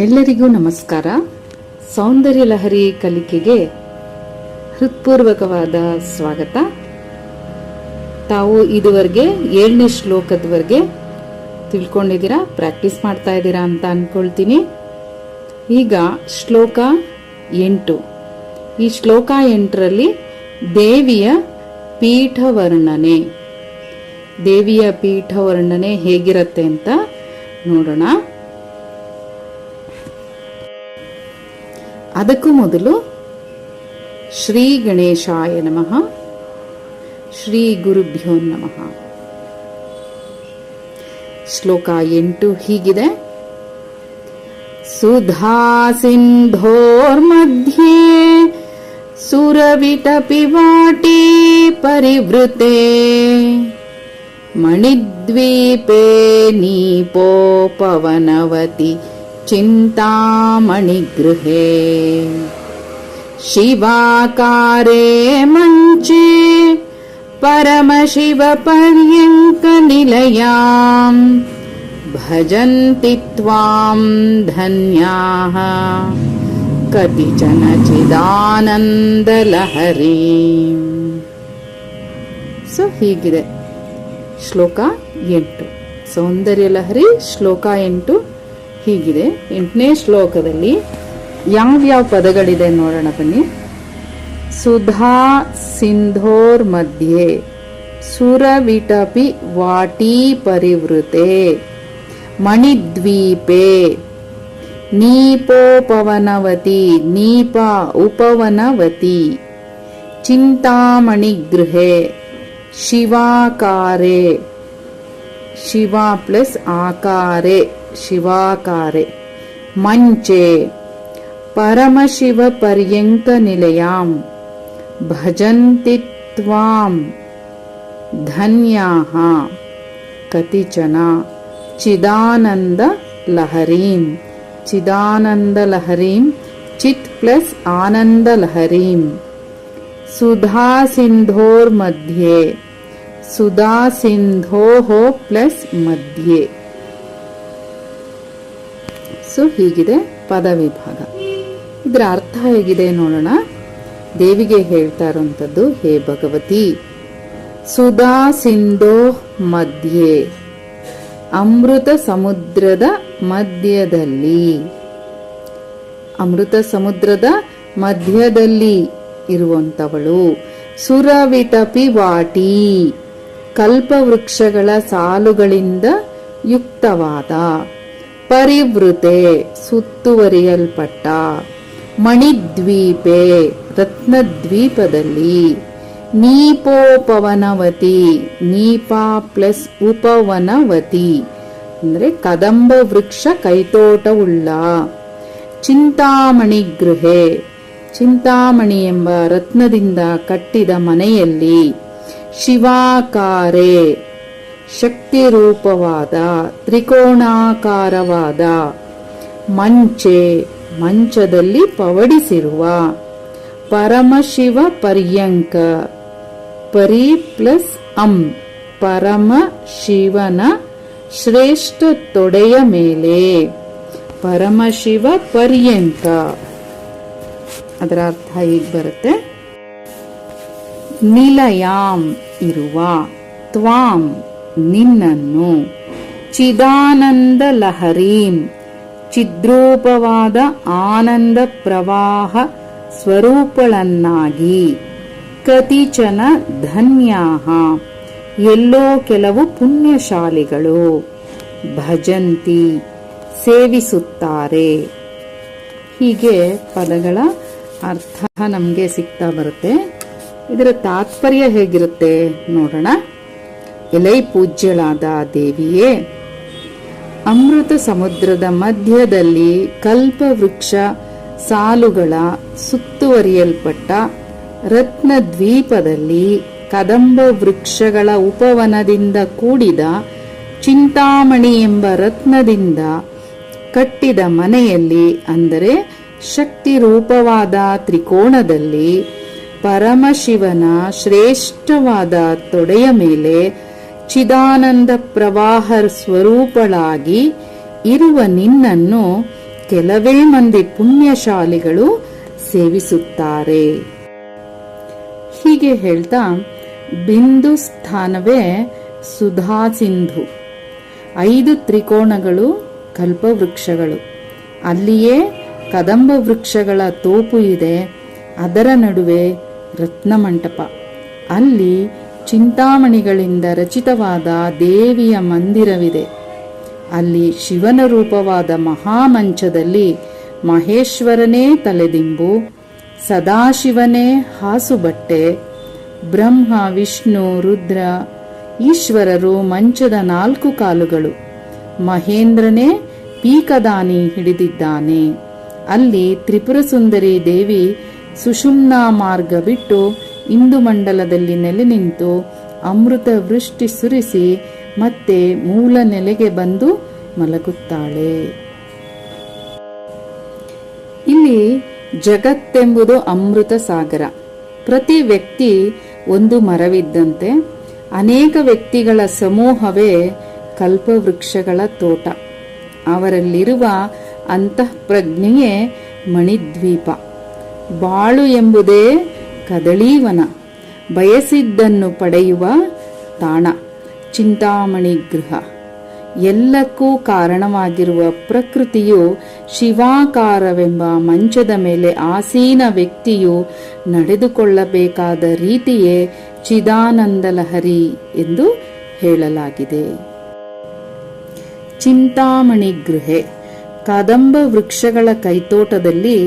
ಎಲ್ಲರಿಗೂ ನಮಸ್ಕಾರ. ಸೌಂದರ್ಯ ಲಹರಿ ಕಲಿಕೆಗೆ ಹೃತ್ಪೂರ್ವಕವಾದ ಸ್ವಾಗತ. ತಾವು ಇದುವರೆಗೆ ಏಳನೇ ಶ್ಲೋಕದವರೆಗೆ ತಿಳ್ಕೊಂಡಿದ್ದೀರಾ, ಪ್ರಾಕ್ಟೀಸ್ ಮಾಡ್ತಾ ಇದ್ದೀರಾ ಅಂತ ಅನ್ಕೊಳ್ತೀನಿ. ಈಗ ಶ್ಲೋಕ ಎಂಟು. ಈ ಶ್ಲೋಕ ಎಂಟರಲ್ಲಿ ದೇವಿಯ ಪೀಠ ವರ್ಣನೆ ದೇವಿಯ ಪೀಠ ವರ್ಣನೆ ಹೇಗಿರತ್ತೆ ಅಂತ ನೋಡೋಣ. ಅದಕ್ಕೂ ಮೊದಲು ಶ್ರೀ ಗಣೇಶಾಯ ನಮಃ, ಶ್ರೀ ಗುರುಭ್ಯೋ ನಮಃ. ಶ್ಲೋಕ ಎಂಟು ಹೀಗಿದೆ. ಸುಧಾ ಸಿಂಧೋರ್ಮಧ್ಯೆ ಸುರವಿಟಪಿ ವಾಟಿ ಪರಿವೃತೆ, ಮಣಿದ್ವೀಪೆ ನೀಪೋಪವನವತಿ चिन्तामणिगृहे शिवाकारे मञ्चे परमशिवपर्यङ्कनिलयाम् भजन्ति त्वाम् धन्याः कतिचन ಚಿದಾನಂದಲಹರಿ ಸೊ ಹೀಗಿದೆ ಶ್ಲೋಕ ಎಂಟು ಸೌಂದರ್ಯ ಲಹರಿ ಶ್ಲೋಕ ಎಂಟು ಹೀಗಿದೆ. ಎಂಟನೇ ಶ್ಲೋಕದಲ್ಲಿ ಯಾವ್ಯಾವ ಪದಗಳಿದೆ ನೋಡೋಣ ಬನ್ನಿ. ಸುಧಾ ಸಿಂಧೋರ್ ಮಧ್ಯೆ. ಸುರವಿಟಪಿ ವಾಟಿ ಪರಿವೃತೆ. ಮಣಿದ್ವೀಪೆ. ನೀಪೋಪವನವತಿ, ನೀಪ ಉಪವನವತಿ. ಚಿಂತಾಮಣಿ ಗೃಹೆ. ಶಿವಾಕಾರೆ. ಶಿವ ಪ್ಲಸ್ ಆಕಾರೆ. ಶಿವಾಕಾರೆ ಮಂಚೆ ಪರಮಶಿವ ಪರ್ಯಂಕ ನಿಲಯಾಂ ಭಜಂತಿ ತ್ವಾಂ ಧನ್ಯಾಹ ಕತಿಚನ ಚಿದಾನಂದ ಲಹರೀಂ ಚಿದಾನಂದ ಲಹರೀಂ ಚಿತ್ ಪ್ಲಸ್ ಆನಂದ ಲಹರೀಂ ಸುಧಾ ಸಿಂಧೋರ್ ಮಧ್ಯೆ ಸುಧಾ ಸಿಂಧೋ ಪ್ಲಸ್ ಮಧ್ಯೆ ಸೊ ಹೀಗಿದೆ, ಪದವಿಭಾಗ. ಇದರ ಅರ್ಥ ಹೇಗಿದೆ ನೋಡೋಣ. ದೇವಿಗೆ ಹೇಳ್ತಾ ಇರುವಂಥದ್ದು, ಹೇ ಭಗವತಿ, ಸುಧಾ ಸಿಂಧೋ ಮಧ್ಯೆ, ಅಮೃತ ಸಮುದ್ರದ ಮಧ್ಯದಲ್ಲಿ. ಅಮೃತ ಸಮುದ್ರದ ಮಧ್ಯದಲ್ಲಿ ಇರುವಂಥವಳು. ಸುರವಿಟಪಿ ವಾಟಿ, ಕಲ್ಪವೃಕ್ಷಗಳ ಸಾಲುಗಳಿಂದ ಯುಕ್ತವಾದ. ಪರಿವೃತೆ ಸುತ್ತುವರಿಯಲ್ಪಟ್ಟ ಮಣಿದ್ವೀಪೆ ರತ್ನದ್ವೀಪದಲ್ಲಿ ನೀಪೋಪವನವತಿ, ನೀಪಾ ಪ್ಲಸ್ ಉಪವನವತಿ, ಅಂದ್ರೆ ಕದಂಬ ವೃಕ್ಷ ಕೈತೋಟವುಳ್ಳ ಚಿಂತಾಮಣಿ ಗೃಹೆ. ಚಿಂತಾಮಣಿ ಎಂಬ ರತ್ನದಿಂದ ಕಟ್ಟಿದ ಮನೆಯಲ್ಲಿ ಶಿವಾಕಾರೆ ಶಕ್ತಿ ರೂಪವಾದ ತ್ರಿಕೋಣಾಕಾರವಾದ, ಮಂಚೆ, ಮಂಚದಲ್ಲಿ ಪವಡಿಸಿರುವ, ಪರಮಶಿವ ಪರ್ಯಂಕ, ಪರಿ ಪ್ಲಸ್ ಅಂ, ಪರಮ ಶಿವನ ಶ್ರೇಷ್ಠ ತೊಡೆಯ ಮೇಲೆ, ಪರಮಶಿವ ಪರ್ಯಂಕ. ಅದರ ಅರ್ಥ ಹೀಗೆ ಬರುತ್ತೆ? ನಿಲಯಾಂ ಇರುವ, ತ್ವಾಂ ನಿನ್ನನ್ನು. ಚಿದಾನಂದ ಲಹರೀಂ ಚಿದ್ರೂಪವಾದ ಆನಂದ ಪ್ರವಾಹ ಸ್ವರೂಪಳನ್ನಾಗಿ. ಕತಿಚನ ಧನ್ಯಾಹ. ಎಲ್ಲೋ ಕೆಲವು ಪುಣ್ಯಶಾಲಿಗಳು ಭಜಂತಿ ಸೇವಿಸುತ್ತಾರೆ. ಹೀಗೆ ಪದಗಳ ಅರ್ಥ ನಮಗೆ ಸಿಗ್ತಾ ಬರುತ್ತೆ. ಇದರ ತಾತ್ಪರ್ಯ ಹೇಗಿರುತ್ತೆ ನೋಡೋಣ. ಎಲೈ ಪೂಜ್ಯಳಾದ ದೇವಿಯೇ, ಅಮೃತ ಸಮುದ್ರದ ಮಧ್ಯದಲ್ಲಿ ಕಲ್ಪವೃಕ್ಷ ಸಾಲುಗಳ ಸುತ್ತುವರಿಯಲ್ಪಟ್ಟ ರತ್ನ ದ್ವೀಪದಲ್ಲಿ ಕದಂಬ ವೃಕ್ಷಗಳ ಉಪವನದಿಂದ ಕೂಡಿದ ಚಿಂತಾಮಣಿ ಎಂಬ ರತ್ನದಿಂದ ಕಟ್ಟಿದ ಮನೆಯಲ್ಲಿ, ಅಂದರೆ ಶಕ್ತಿ ರೂಪವಾದ ತ್ರಿಕೋಣದಲ್ಲಿ, ಪರಮಶಿವನ ಶ್ರೇಷ್ಠವಾದ ತೊಡೆಯ ಮೇಲೆ ಚಿದಾನಂದ ಪ್ರವಾಹ ಸ್ವರೂಪಳಾಗಿ ಇರುವ ನಿನ್ನನ್ನು ಕೆಲವೇ ಮಂದಿ ಪುಣ್ಯಶಾಲಿಗಳು ಸೇವಿಸುತ್ತಾರೆ. ಹೀಗೆ ಹೇಳ್ತಾ ಬಿಂದು ಸ್ಥಾನವೇ ಸುಧಾ ಸಿಂಧು. ಐದು ತ್ರಿಕೋಣಗಳು ಕಲ್ಪವೃಕ್ಷಗಳು. ಅಲ್ಲಿಯೇ ಕದಂಬ ವೃಕ್ಷಗಳ ತೋಪು ಇದೆ. ಅದರ ನಡುವೆ ರತ್ನಮಂಟಪ. ಅಲ್ಲಿ ಚಿಂತಾಮಣಿಗಳಿಂದ ರಚಿತವಾದ ದೇವಿಯ ಮಂದಿರವಿದೆ. ಅಲ್ಲಿ ಶಿವನ ರೂಪವಾದ ಮಹಾಮಂಚದಲ್ಲಿ ಮಹೇಶ್ವರನೇ ತಲೆದಿಂಬು, ಸದಾಶಿವನೇ ಹಾಸುಬಟ್ಟೆ, ಬ್ರಹ್ಮ, ವಿಷ್ಣು, ರುದ್ರ, ಈಶ್ವರರು ಮಂಚದ ನಾಲ್ಕು ಕಾಲುಗಳು. ಮಹೇಂದ್ರನೇ ಪೀಕದಾನಿ ಹಿಡಿದಿದ್ದಾನೆ. ಅಲ್ಲಿ ತ್ರಿಪುರ ಸುಂದರಿ ದೇವಿ ಸುಷುಮ್ನಾ ಮಾರ್ಗ ಬಿಟ್ಟು ಇಂದು ಮಂಡಲದಲ್ಲಿ ನೆಲೆ ನಿಂತು ಅಮೃತ ವೃಷ್ಟಿ ಸುರಿಸಿ ಮತ್ತೆ ಮೂಲ ನೆಲೆಗೆ ಬಂದು ಮಲಗುತ್ತಾಳೆ. ಇಲ್ಲಿ ಜಗತ್ತೆಂಬುದು ಅಮೃತ ಸಾಗರ. ಪ್ರತಿ ವ್ಯಕ್ತಿ ಒಂದು ಮರವಿದ್ದಂತೆ ಅನೇಕ ವ್ಯಕ್ತಿಗಳ ಸಮೂಹವೇ ಕಲ್ಪವೃಕ್ಷಗಳ ತೋಟ. ಅವರಲ್ಲಿರುವ ಅಂತಃಪ್ರಜ್ಞೆಯೇ ಮಣಿದ್ವೀಪ. ಬಾಳು ಎಂಬುದೇ ಕದಳೀವನ. ಬಯಸಿದ್ದನ್ನು ಪಡೆಯುವ ತಾಣ, ಚಿಂತಾಮಣಿ ಗೃಹ. ಎಲ್ಲಕ್ಕೂ ಕಾರಣವಾಗಿರುವ ಪ್ರಕೃತಿಯು ಶಿವಾಕಾರವೆಂಬ ಮಂಚದ ಮೇಲೆ ಆಸೀನ ವ್ಯಕ್ತಿಯು ನಡೆದುಕೊಳ್ಳಬೇಕಾದ ರೀತಿಯೇ ಚಿದಾನಂದ ಲಹರಿ ಎಂದು ಹೇಳಲಾಗಿದೆ. ಚಿಂತಾಮಣಿ ಗೃಹೆ, ಕದಂಬ ವೃಕ್ಷಗಳ ಕೈತೋಟದಲ್ಲಿ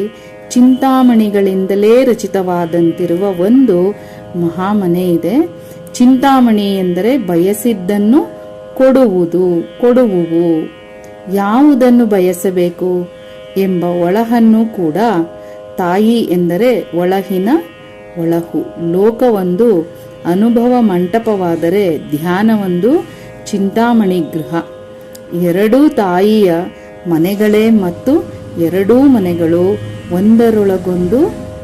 ಚಿಂತಾಮಣಿಗಳಿಂದಲೇ ರಚಿತವಾದಂತಿರುವ ಒಂದು ಮಹಾಮನೆ ಇದೆ. ಚಿಂತಾಮಣಿ ಎಂದರೆ ಬಯಸಿದ್ದನ್ನು ಕೊಡುವುದು, ಕೊಡುವುವು. ಯಾವುದನ್ನು ಬಯಸಬೇಕು ಎಂಬ ಒಳಹನ್ನು ಕೂಡ ತಾಯಿ ಎಂದರೆ ಒಳಹಿನ ಒಳಹು. ಲೋಕವೊಂದು ಅನುಭವ ಮಂಟಪವಾದರೆ ಧ್ಯಾನವೊಂದು ಚಿಂತಾಮಣಿ ಗೃಹ. ಎರಡೂ ತಾಯಿಯ ಮನೆಗಳೇ ಮತ್ತು ಎರಡೂ ಮನೆಗಳು ಒಂದರೊಳಗೊಂದು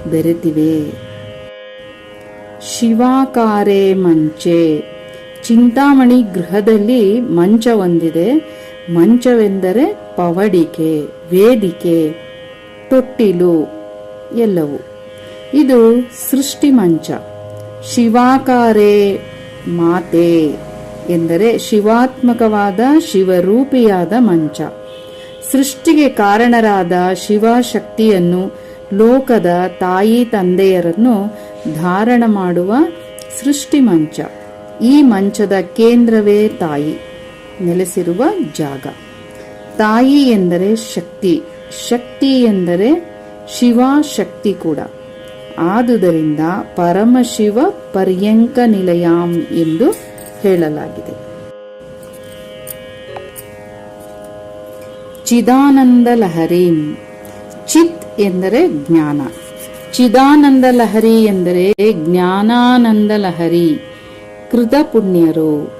ಬೆರೆತಿವೆ. ಶಿವಾಕಾರೆ ಮಂಚೆ. ಚಿಂತಾಮಣಿ ಗೃಹದಲ್ಲಿ ಮಂಚ ಒಂದಿದೆ ಮಂಚವೆಂದರೆ ಪವಡಿಕೆ, ವೇದಿಕೆ, ತೊಟ್ಟಿಲು, ಎಲ್ಲವೂ. ಇದು ಸೃಷ್ಟಿ ಮಂಚ. ಶಿವಾಕಾರೆ ಮಾತೆ ಎಂದರೆ ಶಿವಾತ್ಮಕವಾದ ಶಿವರೂಪಿಯಾದ ಮಂಚ. ಸೃಷ್ಟಿಗೆ ಕಾರಣರಾದ ಶಿವಶಕ್ತಿಯನ್ನು ಲೋಕದ ತಾಯಿ ತಂದೆಯರನ್ನು ಧಾರಣ ಮಾಡುವ ಸೃಷ್ಟಿ ಮಂಚ. ಈ ಮಂಚದ ಕೇಂದ್ರವೇ ತಾಯಿ, ನೆಲೆಸಿರುವ ಜಾಗ. ತಾಯಿ ಎಂದರೆ ಶಕ್ತಿ ಶಕ್ತಿ ಎಂದರೆ ಶಿವ ಶಕ್ತಿ ಕೂಡ. ಆದುದರಿಂದ ಪರಮಶಿವ ಪರ್ಯಂಕ ನಿಲಯಾಂ ಎಂದು ಹೇಳಲಾಗಿದೆ. ಚಿದಾನಂದ ಲಹರಿ. ಚಿತ್ ಎಂದರೆ ಜ್ಞಾನ. ಚಿದಾನಂದ ಲಹರಿ ಎಂದರೆ ಜ್ಞಾನಾನಂದ ಲಹರಿ. ಕೃತ ಪುಣ್ಯರು.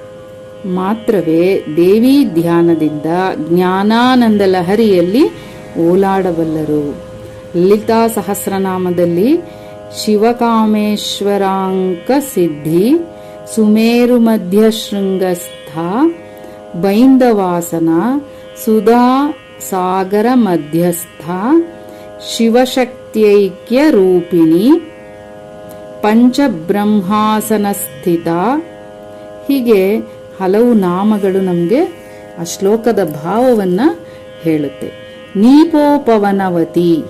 ಮಾತ್ರವೇ ದೇವಿ ಧ್ಯಾನದಿಂದ ಜ್ಞಾನಾನಂದ ಲಹರಿಯಲ್ಲಿ ಓಲಾಡಬಲ್ಲರು. ಲಲಿತಾ ಸಹಸ್ರನಾಮದಲ್ಲಿ ಶಿವಕಾಮೇಶ್ವರಾಂಕ ಸಿದ್ಧಿ, ಸುಮೇರು ಮಧ್ಯ ಶೃಂಗಸ್ಥ ಬೈಂದವಾಸನ ಸುಧಾ ಸಾಗರ ಮಧ್ಯಸ್ಥ, ಶಿವಶಕ್ತ್ಯೈಕ್ಯ ರೂಪಿಣಿ, ಪಂಚಬ್ರಹ್ಮಾಸನ ಸ್ಥಿತ. ಹೀಗೆ ಹಲವು ನಾಮಗಳು ನಮಗೆ ಆ ಶ್ಲೋಕದ ಭಾವವನ್ನು ಹೇಳುತ್ತೆ. ನೀಪೋಪವನವತಿ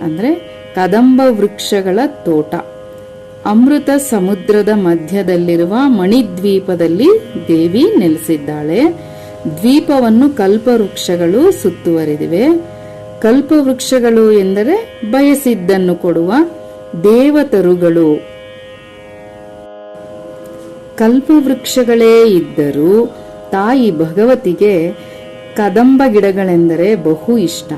ಅಂದರೆ ಕದಂಬ ವೃಕ್ಷಗಳ ತೋಟ. ಅಮೃತ ಸಮುದ್ರದ ಮಧ್ಯದಲ್ಲಿರುವ ಮಣಿದ್ವೀಪದಲ್ಲಿ ದೇವಿ ನೆಲೆಸಿದ್ದಾಳೆ. ದ್ವೀಪವನ್ನು ಕಲ್ಪವೃಕ್ಷಗಳು ಸುತ್ತುವರಿದಿವೆ. ಕಲ್ಪವೃಕ್ಷಗಳು ಎಂದರೆ ಬಯಸಿದ್ದನ್ನು ಕೊಡುವ ದೇವತರುಗಳು. ಕಲ್ಪವೃಕ್ಷಗಳೇ ಇದ್ದರೂ ತಾಯಿ ಭಗವತಿಗೆ ಕದಂಬ ಗಿಡಗಳೆಂದರೆ ಬಹು ಇಷ್ಟ.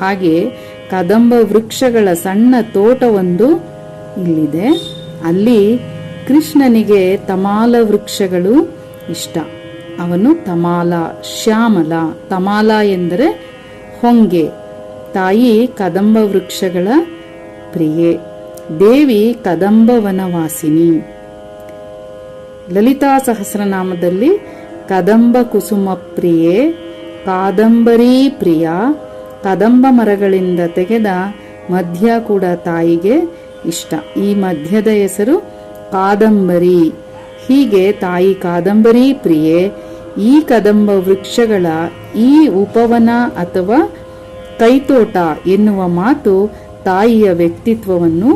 ಹಾಗೆ ಕದಂಬ ವೃಕ್ಷಗಳ ಸಣ್ಣ ತೋಟವೊಂದು ಇಲ್ಲಿದೆ. ಅಲ್ಲಿ ಕೃಷ್ಣನಿಗೆ ತಮಾಲ ವೃಕ್ಷಗಳು ಇಷ್ಟ. ಅವನು ತಮಾಲ, ಶ್ಯಾಮಲ. ತಮಾಲ ಎಂದರೆ ಹೊಂಗೆ. ತಾಯಿ ಕದಂಬ ವೃಕ್ಷಗಳ ಪ್ರಿಯೆ. ದೇವಿ ಕದಂಬ ವನವಾಸಿನಿ ಲಲಿತಾ ಸಹಸ್ರನಾಮದಲ್ಲಿ ಕದಂಬ ಕುಸುಮ ಪ್ರಿಯೆ, ಕಾದಂಬರಿ ಪ್ರಿಯ. ಕದಂಬ ಮರಗಳಿಂದ ತೆಗೆದ ಮಧ್ಯ ಕೂಡ ತಾಯಿಗೆ ಇಷ್ಟ. ಈ ಮಧ್ಯದ ಹೆಸರು ಕಾದಂಬರಿ. ಹೀಗೆ ತಾಯಿ ಕಾದಂಬರಿ ಪ್ರಿಯೆ, ಈ ಕದಂಬ ವೃಕ್ಷಗಳ ಈ ಉಪವನ ಅಥವಾ ಕೈತೋಟ ಎನ್ನುವ ಮಾತು ತಾಯಿಯ ವ್ಯಕ್ತಿತ್ವವನ್ನು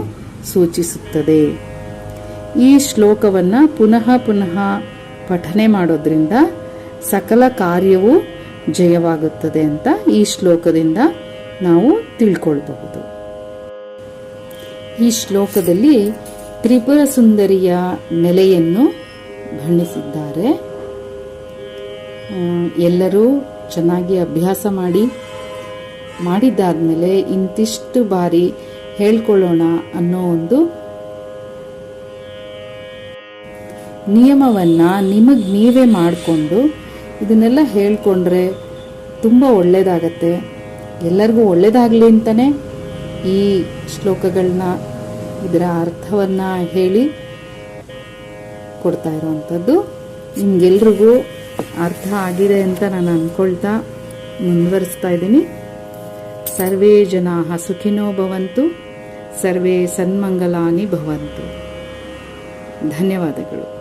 ಸೂಚಿಸುತ್ತದೆ. ಈ ಶ್ಲೋಕವನ್ನ ಪುನಃ ಪುನಃ ಪಠನೆ ಮಾಡೋದ್ರಿಂದ ಸಕಲ ಕಾರ್ಯವು ಜಯವಾಗುತ್ತದೆ ಅಂತ ಈ ಶ್ಲೋಕದಿಂದ ನಾವು ತಿಳ್ಕೊಳ್ಬಹುದು. ಈ ಶ್ಲೋಕದಲ್ಲಿ ತ್ರಿಪುರ ಸುಂದರಿಯ ನೆಲೆಯನ್ನು ಬಣ್ಣಿಸಿದ್ದಾರೆ. ಎಲ್ಲರೂ ಚೆನ್ನಾಗಿ ಅಭ್ಯಾಸ ಮಾಡಿ, ಮಾಡಿದ್ದಾದ್ಮೇಲೆ ಇಂತಿಷ್ಟು ಬಾರಿ ಹೇಳ್ಕೊಳ್ಳೋಣ ಅನ್ನೋ ಒಂದು ನಿಯಮವನ್ನ ನಿಮಗೆ ನೀವೇ ಮಾಡಿಕೊಂಡು ಇದನ್ನೆಲ್ಲ ಹೇಳ್ಕೊಂಡ್ರೆ ತುಂಬ ಒಳ್ಳೆಯದಾಗತ್ತೆ ಎಲ್ಲರಿಗೂ ಒಳ್ಳೆಯದಾಗಲಿ ಅಂತಲೇ ಈ ಶ್ಲೋಕಗಳನ್ನ ಇದರ ಅರ್ಥವನ್ನು ಹೇಳಿ ಕೊಡ್ತಾ ಇರೋವಂಥದ್ದು. ನಿಮ್ಗೆಲ್ರಿಗೂ ಅರ್ಥ ಆಗಿದೆ ಅಂತ ನಾನು ಅಂದ್ಕೊಳ್ತಾ ಮುಂದುವರಿಸ್ತಾ ಇದ್ದೀನಿ. ಸರ್ವೇ ಜನಾ ಸುಖಿನೋ ಭವಂತು, ಸರ್ವೇ ಸನ್ಮಂಗಲಾನಿ ಭವಂತು. ಧನ್ಯವಾದಗಳು.